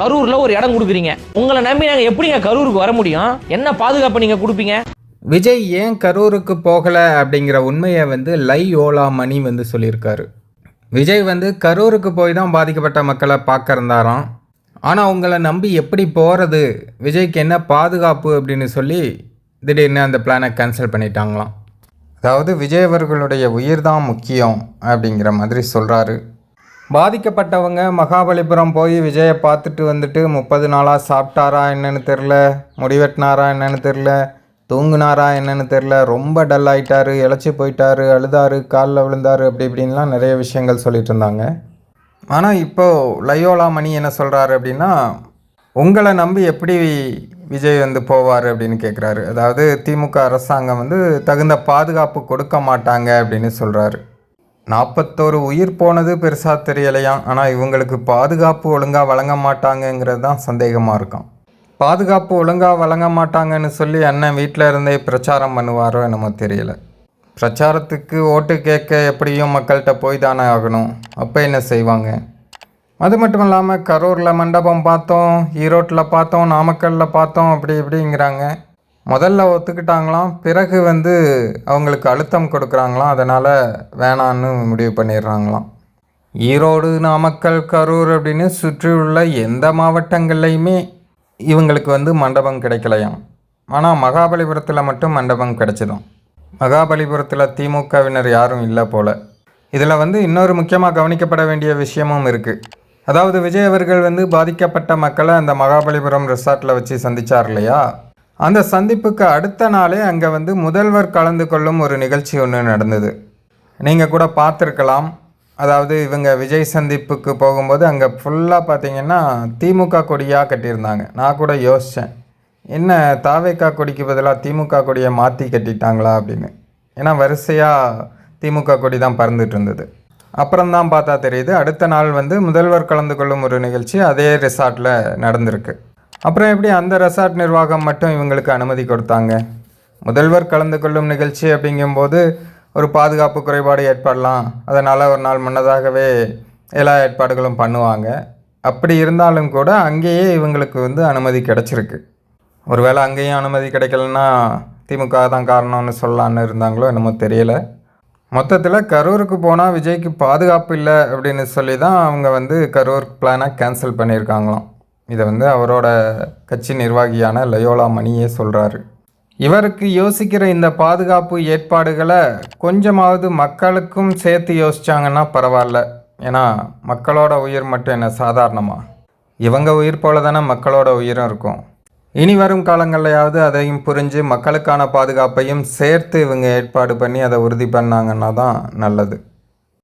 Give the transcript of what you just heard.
கரூர்ல ஒரு இடம் கொடுக்குறீங்க. உங்களை நம்பி நாங்க எப்படிங்க கரூருக்கு வர முடியும்? என்ன பாதுகாப்பு நீங்க கொடுப்பீங்க? விஜய் ஏன் கரூருக்கு போகலை அப்படிங்கிற உண்மையை வந்து லை ஓலா மணி வந்து சொல்லியிருக்காரு. விஜய் வந்து கரூருக்கு போய் தான் பாதிக்கப்பட்ட மக்களை பார்க்கறந்தாராம். ஆனால் உங்களை நம்பி எப்படி போகிறது விஜய்க்கு என்ன பாதுகாப்பு அப்படின்னு சொல்லி திடீர்னு அந்த பிளானை கேன்சல் பண்ணிட்டாங்களாம். அதாவது விஜய் அவர்களுடைய உயிர் தான் முக்கியம் அப்படிங்கிற மாதிரி சொல்கிறாரு பாதிக்கப்பட்டவங்க மகாபலிபுரம் போய் விஜயை பார்த்துட்டு வந்துட்டு முப்பது நாளாக சாப்பிட்டாரா என்னன்னு தெரில முடிவெட்டினாரா என்னன்னு தெரில தூங்குனாரா என்னன்னு தெரில ரொம்ப டல் ஆகிட்டாரு இழைச்சி போயிட்டாரு அழுதாரு காலில் விழுந்தாரு அப்படி இப்படின்லாம் நிறைய விஷயங்கள் சொல்லிட்டு இருந்தாங்க. ஆனால் இப்போது லயோலா மணி என்ன சொல்கிறாரு அப்படின்னா உங்களை நம்பி எப்படி விஜய் வந்து போவார்? அப்படின்னு கேட்குறாரு அதாவது திமுக அரசாங்கம் வந்து தகுந்த பாதுகாப்பு கொடுக்க மாட்டாங்க அப்படின்னு சொல்கிறாரு நாற்பத்தோரு உயிர் போனது பெருசாக தெரியலையாம் ஆனால் இவங்களுக்கு பாதுகாப்பு ஒழுங்காக வழங்க மாட்டாங்கங்கிறது தான் சந்தேகமாக இருக்கும். பாதுகாப்பு ஒழுங்காக வழங்க மாட்டாங்கன்னு சொல்லி அண்ணன் வீட்டில் இருந்தே பிரச்சாரம் பண்ணுவாரோ என்னமோ தெரியல. பிரச்சாரத்துக்கு ஓட்டு கேட்க எப்படியும் மக்கள்கிட்ட போய் தானே ஆகணும். அப்போ என்ன செய்வாங்க? அது மட்டும் இல்லாமல் கரூரில் மண்டபம் பார்த்தோம் ஈரோட்டில் பார்த்தோம் நாமக்கல்லில் பார்த்தோம் அப்படி இப்படிங்கிறாங்க. முதல்ல ஒத்துக்கிட்டாங்களாம் பிறகு வந்து அவங்களுக்கு அழுத்தம் கொடுக்குறாங்களாம் அதனால் வேணான்னு முடிவு பண்ணிடுறாங்களாம். ஈரோடு நாமக்கல் கரூர் அப்படின்னு சுற்றியுள்ள எந்த மாவட்டங்கள்லையுமே இவங்களுக்கு வந்து மண்டபம் கிடைக்கலையாம். ஆனால் மகாபலிபுரத்தில் மட்டும் மண்டபம் கிடைச்சிடும் மகாபலிபுரத்தில் திமுகவினர் யாரும் இல்லை போல். இதில் வந்து இன்னொரு முக்கியமாக கவனிக்கப்பட வேண்டிய விஷயமும் இருக்குது அதாவது விஜய் அவர்கள் வந்து பாதிக்கப்பட்ட மக்களை அந்த மகாபலிபுரம் ரிசார்ட்டில் வச்சு சந்தித்தார் இல்லையா? அந்த சந்திப்புக்கு அடுத்த நாளே அங்கே வந்து முதல்வர் கலந்து கொள்ளும் ஒரு நிகழ்ச்சி ஒன்று நடந்தது. நீங்கள் கூட பார்த்துருக்கலாம். அதாவது இவங்க விஜய் சந்திப்புக்கு போகும்போது அங்கே ஃபுல்லாக பார்த்தீங்கன்னா திமுக கொடியாக கட்டியிருந்தாங்க. நான் கூட யோசித்தேன் என்ன தாவேக்கா கொடிக்கு பதிலாக திமுக கொடியை மாற்றி கட்டிட்டாங்களா அப்படின்னு. ஏன்னா வரிசையாக திமுக கொடி தான் பறந்துட்டு இருந்தது. அப்புறம் தான் பார்த்தா தெரியுது அடுத்த நாள் வந்து முதல்வர் கலந்து கொள்ளும் ஒரு நிகழ்ச்சி அதே ரிசார்ட்டில் நடந்திருக்கு. அப்புறம் எப்படி அந்த ரெசார்ட் நிர்வாகம் மட்டும் இவங்களுக்கு அனுமதி கொடுத்தாங்க? முதல்வர் கலந்து கொள்ளும் நிகழ்ச்சி அப்படிங்கும்போது ஒரு பாதுகாப்பு குறைபாடு ஏற்படலாம். அதனால் ஒரு நாள் முன்னதாகவே எல்லா ஏற்பாடுகளும் பண்ணுவாங்க. அப்படி இருந்தாலும் கூட அங்கேயே இவங்களுக்கு வந்து அனுமதி கிடச்சிருக்கு. ஒருவேளை அங்கேயும் அனுமதி கிடைக்கலன்னா திமுக தான் காரணம்னு சொல்லலான்னு இருந்தாங்களோ என்னமோ தெரியல. மொத்தத்தில் கரூருக்கு போனால் விஜய்க்கு பாதுகாப்பு இல்லை அப்படின்னு சொல்லி தான் அவங்க வந்து கரூர் பிளானை கேன்சல் பண்ணியிருக்காங்களாம். இதை வந்து அவரோட கட்சி நிர்வாகியான லயோலா மணியே சொல்கிறாரு இவருக்கு யோசிக்கிற இந்த பாதுகாப்பு ஏற்பாடுகளை கொஞ்சமாவது மக்களுக்கும் சேர்த்து யோசிச்சாங்கன்னா பரவாயில்ல. ஏன்னா மக்களோட உயிர் மட்டும் என்ன சாதாரணமா? இவங்க உயிர் போல தானே மக்களோட உயிரும் இருக்கும். இனி வரும் காலங்களையாவது அதையும் புரிஞ்சு மக்களுக்கான பாதுகாப்பையும் சேர்த்து இவங்க ஏற்பாடு பண்ணி அதை உறுதி பண்ணாங்கன்னா தான் நல்லது.